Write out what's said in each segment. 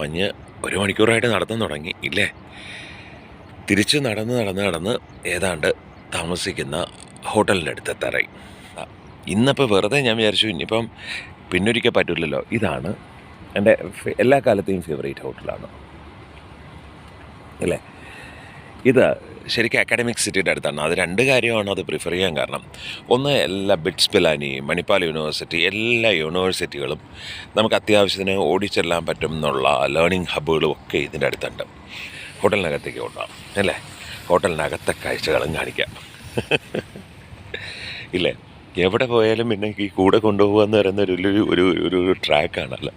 മഞ്ഞ് ഒരു മണിക്കൂറായിട്ട് നടന്നു തുടങ്ങി. ഇല്ലേ? തിരിച്ച് നടന്ന് നടന്ന് നടന്ന് ഏതാണ്ട് താമസിക്കുന്ന ഹോട്ടലിന്റെ അടുത്ത് എത്താറായി. ഇന്നിപ്പോൾ വെറുതെ ഞാൻ വിചാരിച്ചു ഇനിയിപ്പം പിന്നൊരിക്കൽ പറ്റില്ലല്ലോ ഇതാണ് എന്റെ എല്ലാ കാലത്തെയും ഫേവറേറ്റ് ഹോട്ടലാണ് അല്ലേ ഇത് ശരിക്കും അക്കാഡമിക് സിറ്റിയുടെ അടുത്താണ്. അത് രണ്ട് കാര്യമാണ് അത് പ്രിഫർ ചെയ്യാൻ കാരണം. ഒന്ന് എല്ലാ ബിറ്റ്സ് പിലാനി മണിപ്പാൽ യൂണിവേഴ്സിറ്റി എല്ലാ യൂണിവേഴ്സിറ്റികളും നമുക്ക് അത്യാവശ്യത്തിന് ഓടിച്ചെല്ലാൻ പറ്റും എന്നുള്ള ലേണിംഗ് ഹബ്ബുകളും ഒക്കെ ഇതിന്റെ അടുത്തുണ്ട്. ഹോട്ടലിനകത്തേക്ക് കൊണ്ടുപോകാം അല്ലേ? ഹോട്ടലിനകത്തെ കാഴ്ചകളും കാണിക്കാം. ഇല്ലേ? എവിടെ പോയാലും പിന്നെ ഈ കൂടെ കൊണ്ടുപോകുക എന്ന് പറയുന്ന ഒരു ഒരു ഒരു ഒരു ട്രാക്കാണല്ലോ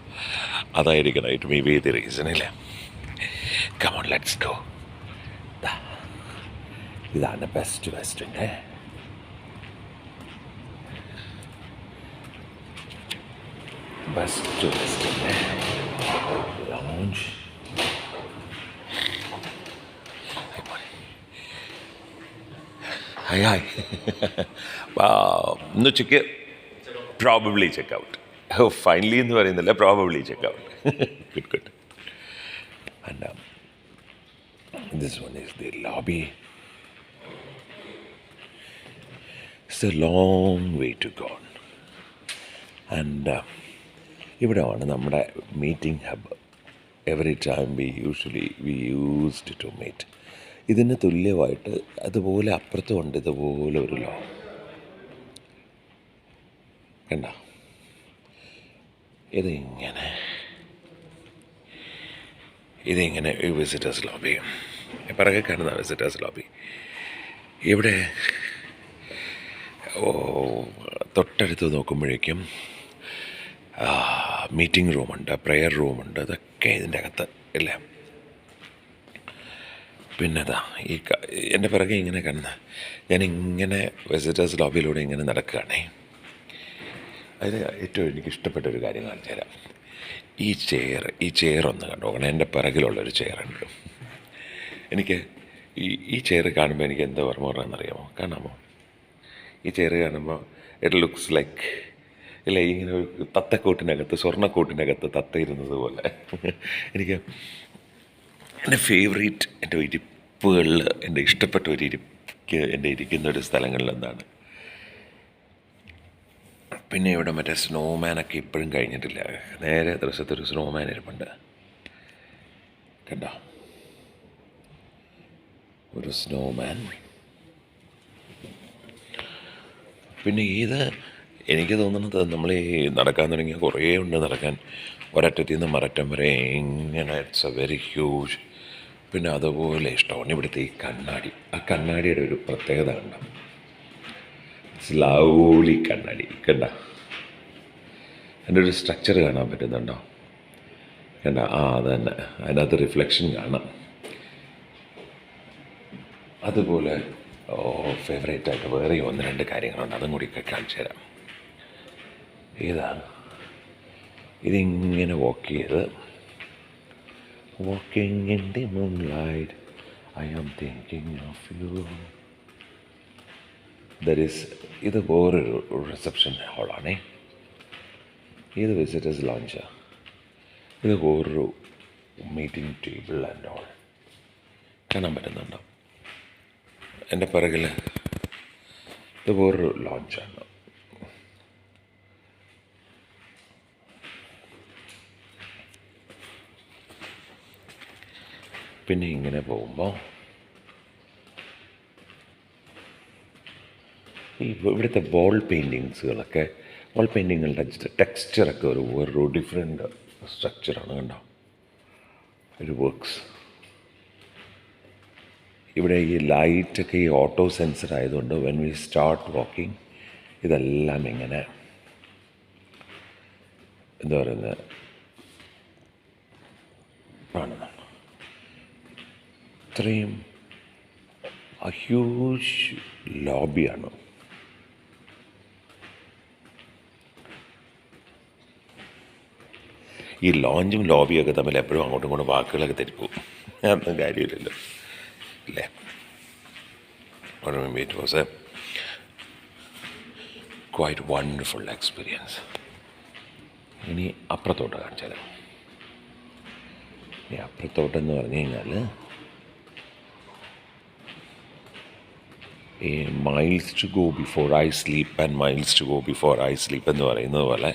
അതായിരിക്കണം it may be the reason ഇല്ലേ? കമോൺ ലെറ്റ്സ് ഗോ ഇതാണ് ബെസ്റ്റ് വെസ്റ്റിന്റെ ബെസ്റ്റ് വെസ്റ്റിന്റെ ലോഞ്ച് ഹായ് ഹായ് ഇന്ന് ഉച്ചയ്ക്ക് പ്രോബബ്ലി ചെക്ക് ഔട്ട് ഫൈനലി എന്ന് പറയുന്നില്ല probably check out good good and this one is the lobby it's a long way to gone and ഇവിടെയാണ് നമ്മുടെ meeting hub every time we usually we used to meet ഇതിന് തുല്യമായിട്ട് അതുപോലെ അപ്പുറത്തും ഉണ്ട് ഇതുപോലെ ഒരു ലോ കണ്ട? ഇതിങ്ങനെ. ഇതിങ്ങനെ വിസിറ്റേഴ്സ് ലോബി പിറകെ കാണുന്ന വിസിറ്റേഴ്സ് ലോബി ഇവിടെ തൊട്ടടുത്ത് നോക്കുമ്പോഴേക്കും മീറ്റിംഗ് റൂമുണ്ട് പ്രെയർ റൂമുണ്ട് അതൊക്കെ ഇതിന്റെ അകത്ത് അല്ലേ? പിന്നെതാ ഈ എന്റെ പിറകെ ഇങ്ങനെ കാണുന്ന ഞാനിങ്ങനെ വിസിറ്റേഴ്സ് ലോബിയിലൂടെ ഇങ്ങനെ നടക്കുകയാണേ. അതിൽ ഏറ്റവും എനിക്ക് ഇഷ്ടപ്പെട്ട ഒരു കാര്യം കാണിച്ചു തരാം ഈ ചെയർ ഈ ചെയർ ഒന്ന് കണ്ടോക്കണം എന്റെ പിറകിലുള്ളൊരു ചെയറുണ്ട് എനിക്ക് ഈ ഈ ചെയർ കാണുമ്പോൾ എനിക്ക് എന്താ ഓർമ്മ പറഞ്ഞെന്നറിയാമോ കാണാമോ? ഈ ചെയർ കാണുമ്പോൾ ഇറ്റ് ലുക്സ് ലൈക്ക് ഇല്ല ഇങ്ങനെ ഒരു തത്തക്കൂട്ടിനകത്ത് സ്വർണക്കൂട്ടിനകത്ത് തത്ത ഇരുന്നത് പോലെ. എനിക്ക് എന്റെ ഫേവറേറ്റ് എന്റെ ഇരിപ്പുകളിൽ എന്റെ ഇഷ്ടപ്പെട്ട ഒരു ഇരിക്ക് എന്റെ ഇരിക്കുന്ന ഒരു സ്ഥലങ്ങളിലൊന്നാണ് പിന്നെ ഇവിടെ മറ്റേ സ്നോമാനൊക്കെ ഇപ്പോഴും കഴിഞ്ഞിട്ടില്ല. നേരെ ദിവസത്തൊരു സ്നോമാൻ ഇരിപ്പുണ്ട്. കണ്ടോ? ഒരു സ്നോമാൻ പിന്നെ ഇത് എനിക്ക് തോന്നുന്നത് നമ്മൾ ഈ നടക്കാൻ തുടങ്ങിയ കുറേ ഉണ്ട് നടക്കാൻ. ഒരറ്റത്തിൽ നിന്ന് മററ്റം വരെ ഇങ്ങനെ ഇറ്റ്സ് എ വെരി ഹ്യൂജ് പിന്നെ അതുപോലെ ഇഷ്ടമാണ് ഇവിടുത്തെ ഈ കണ്ണാടി. ആ കണ്ണാടിയുടെ ഒരു പ്രത്യേകത കണ്ട? സ്ലൗലി കണ്ണാടി. കണ്ട? അതിന്റെ ഒരു സ്ട്രക്ചർ കാണാൻ പറ്റുന്നുണ്ടോ? കണ്ട? ആ അത് തന്നെ അതിനകത്ത് റിഫ്ലക്ഷൻ കാണാം. അതുപോലെ ഫേവറേറ്റ് ആയിട്ട് വേറെ ഒന്ന് രണ്ട് കാര്യങ്ങളുണ്ട്. അതും കൂടി കാണിച്ചു തരാം. ഇതാണ് ഇതിങ്ങനെ വോക്ക് ചെയ്ത് walking in the moon light I am thinking of you there is ഇത് വേറൊരു റിസപ്ഷൻ ഹാളാണേ ഇത് വിസിറ്റേഴ്സ് ലോഞ്ചാണ് ഇത് വേറൊരു മീറ്റിംഗ് ടേബിൾ ആൻഡ് ഓൾ കാണാൻ പറ്റുന്നുണ്ടോ? എന്റെ പിറകിൽ ഇത് വേറൊരു ലോഞ്ചാണ് പിന്നെ ഇങ്ങനെ പോകുമ്പോൾ ഈ ഇവിടുത്തെ വോൾ പെയിന്റിങ്സുകളൊക്കെ വോൾ പെയിന്റിങ്ങുകളുടെ ടെക്സ്ചറൊക്കെ ഒരു വേറൊരു ഡിഫറെന്റ് സ്ട്രക്ചറാണ് കണ്ടോ? ഒരു വർക്ക്സ് ഇവിടെ ഈ ലൈറ്റൊക്കെ ഈ ഓട്ടോ സെൻസർ ആയതുകൊണ്ട് വെൻ വി സ്റ്റാർട്ട് വാക്കിംഗ് ഇതെല്ലാം ഇങ്ങനെ എന്താ പറയുന്നത് കാണുന്നുണ്ട് ഇത്രയും ഹ്യൂജ് ലോബിയാണ് ഈ ലോഞ്ചും ലോബിയൊക്കെ തമ്മിൽ എപ്പോഴും അങ്ങോട്ടും ഇങ്ങോട്ടും വാക്കുകളൊക്കെ തെറ്റിപ്പോവും. അതൊന്നും കാര്യമില്ലല്ലോ. ഇല്ലേ it was a quite wonderful experience ഇനി അപ്പുറത്തോട്ട് കാണിച്ചാൽ ഇനി അപ്പുറത്തോട്ടെന്ന് പറഞ്ഞു കഴിഞ്ഞാൽ ഈ miles to go before I sleep and miles to go before I sleep എന്ന് പറയുന്നത് പോലെ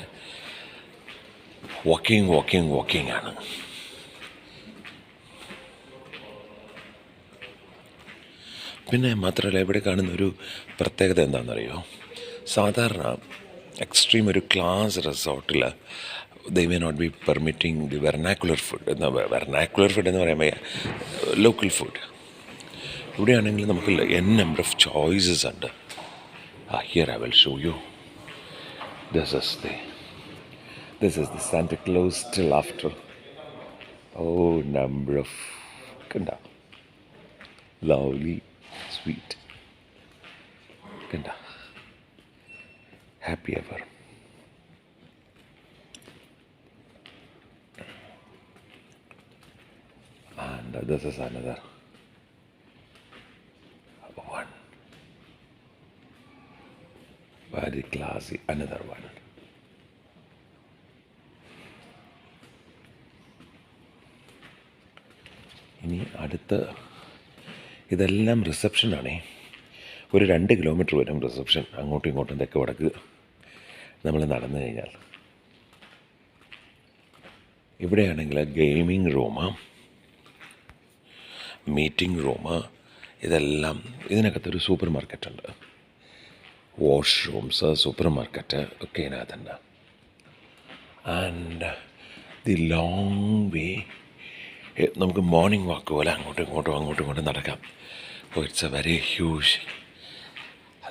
വാക്കിംഗ് വാക്കിംഗ് വാക്കിംഗ് ആണ്. പിന്നെ മാത്രമല്ല ഇവിടെ കാണുന്ന ഒരു പ്രത്യേകത എന്താണെന്നറിയോ? സാധാരണ എക്സ്ട്രീം ഒരു ക്ലാസ് റിസോർട്ടിൽ they may not be permitting the vernacular food എന്ന വെർനാക്കുലർ ഫുഡ് എന്ന് പറയുമ്പോൾ ലോക്കൽ ഫുഡ് ഇവിടെയാണെങ്കിൽ നമുക്ക് എൻ നമ്പർ ഓഫ് ചോയ്സസ് ഉണ്ട്. ആ here I will show you this is the this is the santa claus still after oh number of കണ്ട? Lovely sweet കണ്ട Happy ever. and uh, this is another one very classy another one ഇനി അടുത്ത് ഇതെല്ലാം റിസപ്ഷനാണേ ഒരു രണ്ട് kilometre വരും reception അങ്ങോട്ടും ഇങ്ങോട്ടും തെക്ക് വടക്ക് നമ്മൾ നടന്നു കഴിഞ്ഞാൽ. ഇവിടെയാണെങ്കിൽ ഗെയിമിംഗ് റൂമ് മീറ്റിംഗ് റൂമ് ഇതെല്ലാം ഇതിനകത്തൊരു സൂപ്പർ മാർക്കറ്റ് ഉണ്ട്. വാഷ്റൂംസ് സൂപ്പർ മാർക്കറ്റ് ഒക്കെ ഇതിനകത്തുണ്ട്. ആൻഡ് ദി ലോങ് വേ നമുക്ക് മോർണിംഗ് വാക്ക് പോലെ അങ്ങോട്ടും ഇങ്ങോട്ടും അങ്ങോട്ടും ഇങ്ങോട്ടും നടക്കാം. ഓ it's a very huge,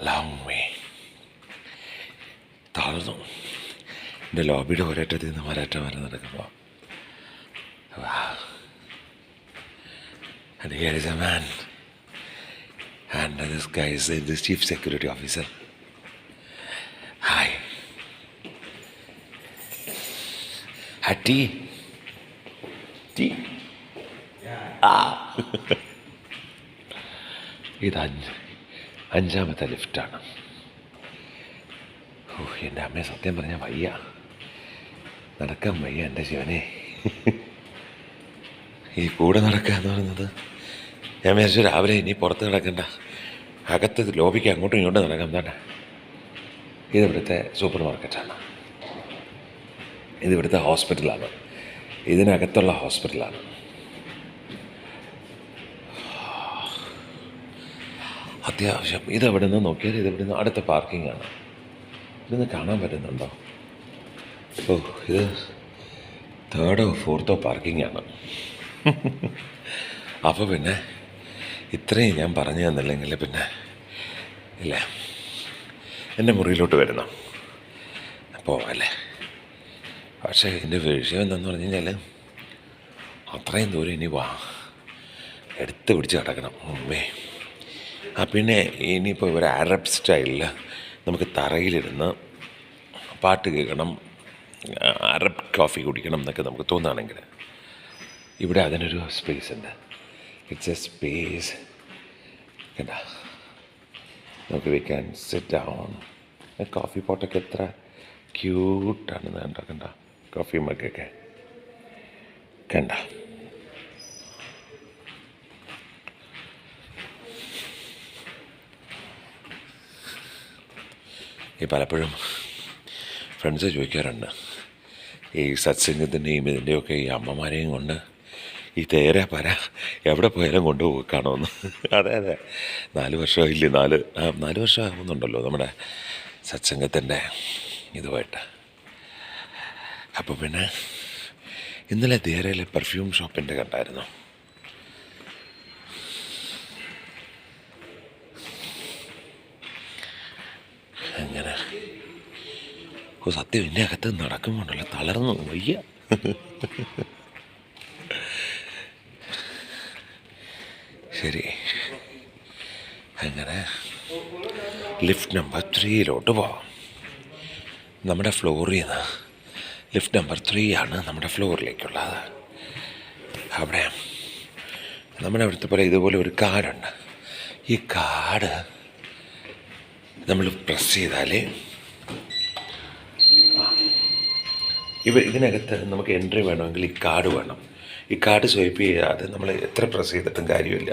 long way. താഴ്ന്നു എന്റെ ലോബിയുടെ ഒരേറ്റത്തിൽ നിന്ന് ഒരേറ്റം വരെ നടക്കുമ്പോൾ And here is a man. And this guy is the chief security officer. Hi. Had tea? Yeah. Ah. ഇത് അഞ്ച്. അഞ്ചാമത്തെ ലിഫ്റ്റാണ്. ഓ എന്റെ അമ്മയെ സത്യം പറഞ്ഞാൽ വയ്യ. നടക്കാൻ വയ്യ എന്റെ ശിവനെ. ഈ കൂടെ നടക്കുക എന്ന് പറയുന്നത് ഞാൻ വിചാരിച്ചു രാവിലെ ഇനി പുറത്ത് നടക്കണ്ട. അകത്ത് ലോബിക്ക് അങ്ങോട്ടും ഇങ്ങോട്ടും നടക്കാം തന്നെ ഇതിവിടുത്തെ സൂപ്പർ മാർക്കറ്റാണ് ഇതിവിടുത്തെ ഹോസ്പിറ്റലാണ്. ഇതിനകത്തുള്ള ഹോസ്പിറ്റലാണ്. അത്യാവശ്യം. ഇതെവിടെ നിന്ന് നോക്കിയാൽ ഇതെവിടെ നിന്ന് അടുത്ത ആണ് ഇതൊന്ന് കാണാൻ പറ്റുന്നുണ്ടോ? ഓ ഇത് തേർഡോ ഫോർത്തോ പാർക്കിംഗ് ആണ് അപ്പോൾ പിന്നെ ഇത്രയും ഞാൻ പറഞ്ഞു തന്നില്ലെങ്കിൽ പിന്നെ ഇല്ല? എന്റെ മുറിയിലോട്ട് വരുന്നു. പോവല്ലേ പക്ഷേ എന്റെ വിഷയം എന്താണെന്ന് പറഞ്ഞു കഴിഞ്ഞാൽ അത്രയും ദൂരം ഇനി വാ. എടുത്ത് പിടിച്ച് കിടക്കണം ആ പിന്നെ ഇനിയിപ്പോൾ ഒരു അറബ് സ്റ്റൈലിൽ നമുക്ക് തറയിലിരുന്ന് പാട്ട് കേൾക്കണം അറബ് കോഫി കുടിക്കണം എന്നൊക്കെ നമുക്ക് തോന്നുകയാണെങ്കിൽ ഇവിടെ അതിനൊരു സ്പേസ് ഉണ്ട്. ഇറ്റ്സ് എ സ്പേസ് കണ്ട. നമുക്ക് വി സെറ്റ് ഡൗൺ കോഫി പോട്ടൊക്കെ എത്ര ക്യൂട്ടാണ് കണ്ട കണ്ട. കോഫി മക്കൊക്കെ കണ്ട. ഈ പലപ്പോഴും ഫ്രണ്ട്സ് ചോദിക്കാറുണ്ട്. ഈ സത്സംഗത്തിന്റെയും ഇതിന്റെയൊക്കെ ഈ അമ്മമാരെയും കൊണ്ട് ഈ തേര പര എവിടെ പോയാലും കൊണ്ടുപോക്കാണോന്ന് അതെ അതെ. നാല് വർഷമായില്ലേ? നാല് നാല് വർഷം ആകുന്നുണ്ടല്ലോ നമ്മുടെ സത്സംഗത്തിന്റെ ഇതുമായിട്ട്. അപ്പോൾ പിന്നെ ഇന്നലെ തേരയിലെ പെർഫ്യൂം ഷോപ്പിന്റെ കണ്ടായിരുന്നു. അങ്ങനെ ഓ സത്യം എന്റെ അകത്ത് നടക്കുമ്പോണ്ടല്ലോ തളർന്നു വയ്യ. ശരി. അങ്ങനെ ലിഫ്റ്റ് നമ്പർ ത്രീയിലോട്ട് പോവാം. നമ്മുടെ ഫ്ലോറിൽ നിന്ന് ലിഫ്റ്റ് നമ്പർ ത്രീ ആണ് നമ്മുടെ ഫ്ലോറിലേക്കുള്ളത്. അവിടെ നമ്മുടെ അവിടുത്തെ പോലെ ഇതുപോലെ ഒരു കാടുണ്ട്. ഈ കാർഡ് നമ്മൾ പ്രസ് ചെയ്താൽ ഇവ ഇതിനകത്ത് നമുക്ക് എൻട്രി വേണമെങ്കിൽ ഈ കാർഡ് വേണം. ഈ കാർഡ് സ്വൈപ്പ് ചെയ്യാതെ നമ്മൾ എത്ര പ്രസ് ചെയ്തിട്ടും കാര്യമില്ല.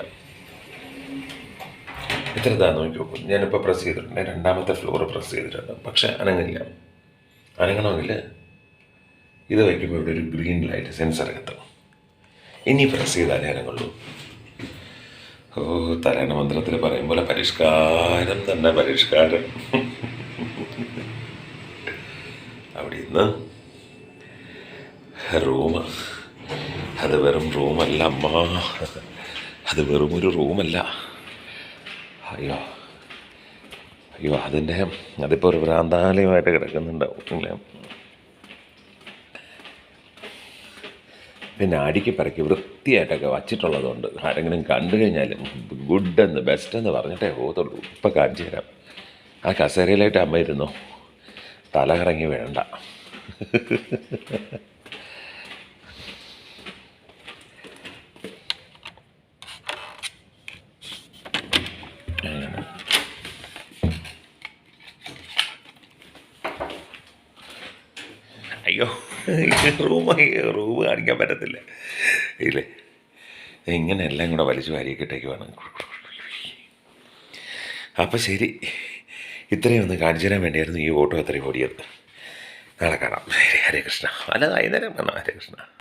എത്ര ഇതാ നോക്കി നോക്കും. ഞാനിപ്പോൾ പ്രസ് ചെയ്തിട്ടുണ്ട്. രണ്ടാമത്തെ ഫ്ലോർ പ്രസ് ചെയ്തിട്ടുണ്ട്. പക്ഷെ അനങ്ങില്ല അനങ്ങണമെങ്കിൽ ഇത് വയ്ക്കുമ്പോൾ ഇവിടെ ഒരു ഗ്രീൻ ലൈറ്റ് സെൻസർ എത്തും ഇനി പ്രസ് ചെയ്താലേ അനങ്ങുള്ളൂ. ഓ തരണ മന്ത്രത്തിൽ പറയും പോലെ പരിഷ്കാരം തന്നെ പരിഷ്കാരം. അവിടെ ഇന്ന് റൂം അത് വെറും റൂമല്ല അമ്മ. അത് വെറും ഒരു റൂമല്ല. അയ്യോ. അയ്യോ അതിന്റെ അതിപ്പോൾ ഒരു ഭ്രാന്താലയമായിട്ട് കിടക്കുന്നുണ്ടാവും ഇല്ലേ പിന്നെ അടിക്ക് പറക്കി വൃത്തിയായിട്ടൊക്കെ വച്ചിട്ടുള്ളതുകൊണ്ട് ആരെങ്കിലും കണ്ടു കഴിഞ്ഞാലും ഗുഡ് എന്ന് ബെസ്റ്റ് എന്ന് പറഞ്ഞിട്ടേ പോകത്തുള്ളൂ. ഇപ്പം കാണിച്ചു തരാം. ആ കസേരയിലായിട്ട് അമ്മ ഇരുന്നു. തല കറങ്ങി വേണ്ട. അയ്യോ. റൂം റൂം കാണിക്കാൻ പറ്റത്തില്ല. ഇല്ലേ? ഇങ്ങനെ എല്ലാം കൂടെ വലിച്ചു വാരിയൊക്കെട്ടേക്ക് വേണം അപ്പം ശരി. ഇത്രയും ഒന്ന് കാണിച്ചു തരാൻ വേണ്ടിയായിരുന്നു ഈ ഓട്ടോ അത്രയും ഓടിയത്. നാളെ കാണാം. ഹരേ കൃഷ്ണ. അല്ല വൈകുന്നേരം കാണാം ഹരേ കൃഷ്ണ.